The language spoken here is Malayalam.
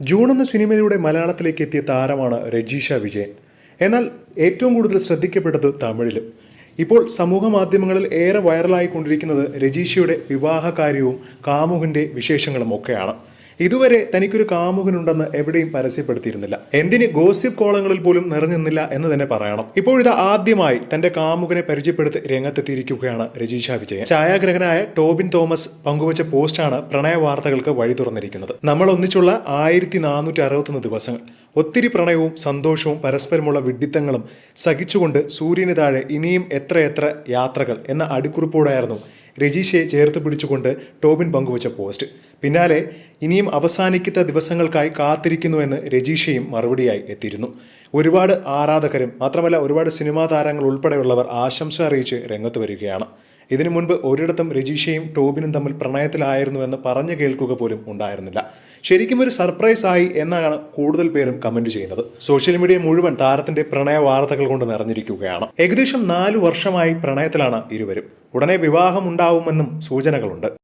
ജൂൺ എന്ന സിനിമയിലൂടെ മലയാളത്തിലേക്ക് എത്തിയ താരമാണ് രജീഷ വിജയൻ. എന്നാൽ ഏറ്റവും കൂടുതൽ ശ്രദ്ധിക്കപ്പെട്ടത് തമിഴിലും. ഇപ്പോൾ സമൂഹ മാധ്യമങ്ങളിൽ ഏറെ വൈറലായിക്കൊണ്ടിരിക്കുന്നത് രജീഷയുടെ വിവാഹകാര്യവും കാമുകന്റെ വിശേഷങ്ങളും ഒക്കെയാണ് ഇതുവരെ തനിക്കൊരു കാമുകനുണ്ടെന്ന് എവിടെയും പരസ്യപ്പെടുത്തിയിരുന്നില്ല. എന്തിന് ഗോസിപ്പ് കോളങ്ങളിൽ പോലും നിറഞ്ഞു നിന്നില്ല എന്ന് തന്നെ പറയണം. ഇപ്പോഴിത് ആദ്യമായി തന്റെ കാമുകനെ പരിചയപ്പെടുത്തി രംഗത്തെത്തിയിരിക്കുകയാണ് രജീഷ വിജയൻ. ഛായാഗ്രഹനായ ടോബിൻ തോമസ് പങ്കുവച്ച പോസ്റ്റാണ് പ്രണയ വാർത്തകൾക്ക് വഴി തുറന്നിരിക്കുന്നത്. നമ്മൾ ഒന്നിച്ചുള്ള ആയിരത്തി ദിവസങ്ങൾ. ഒത്തിരി പ്രണയവും സന്തോഷവും പരസ്പരമുള്ള വിഡ്ഢിത്തങ്ങളും സഹിച്ചുകൊണ്ട് സൂര്യന് താഴെ ഇനിയും എത്രയെത്ര യാത്രകൾ എന്ന അടിക്കുറിപ്പോടായിരുന്നു രജീഷയെ ചേർത്ത് പിടിച്ചുകൊണ്ട് ടോബിൻ പങ്കുവച്ച പോസ്റ്റ്. പിന്നാലെ ഇനിയും അവസാനിക്കുന്ന ദിവസങ്ങൾക്കായി കാത്തിരിക്കുന്നുവെന്ന് രജീഷയും മറുപടിയായി എത്തിയിരുന്നു. ഒരുപാട് ആരാധകരും മാത്രമല്ല ഒരുപാട് സിനിമാ താരങ്ങൾ ഉൾപ്പെടെയുള്ളവർ ആശംസ അറിയിച്ച് രംഗത്ത് വരികയാണ്. ഇതിനു മുൻപ് ഒരിടത്തും രജീഷയും ടോബിനും തമ്മിൽ പ്രണയത്തിലായിരുന്നു എന്ന് പറഞ്ഞു കേൾക്കുക പോലും ഉണ്ടായിരുന്നില്ല. ശരിക്കും ഒരു സർപ്രൈസ് ആയി എന്നാണ് കൂടുതൽ പേരും കമന്റ് ചെയ്യുന്നത്. സോഷ്യൽ മീഡിയ മുഴുവൻ താരത്തിന്റെ പ്രണയ വാർത്തകൾ കൊണ്ട് നിറഞ്ഞിരിക്കുകയാണ്. ഏകദേശം നാലു വർഷമായി പ്രണയത്തിലാണ് ഇരുവരും. ഉടനെ വിവാഹം ഉണ്ടാവുമെന്നും സൂചനകളുണ്ട്.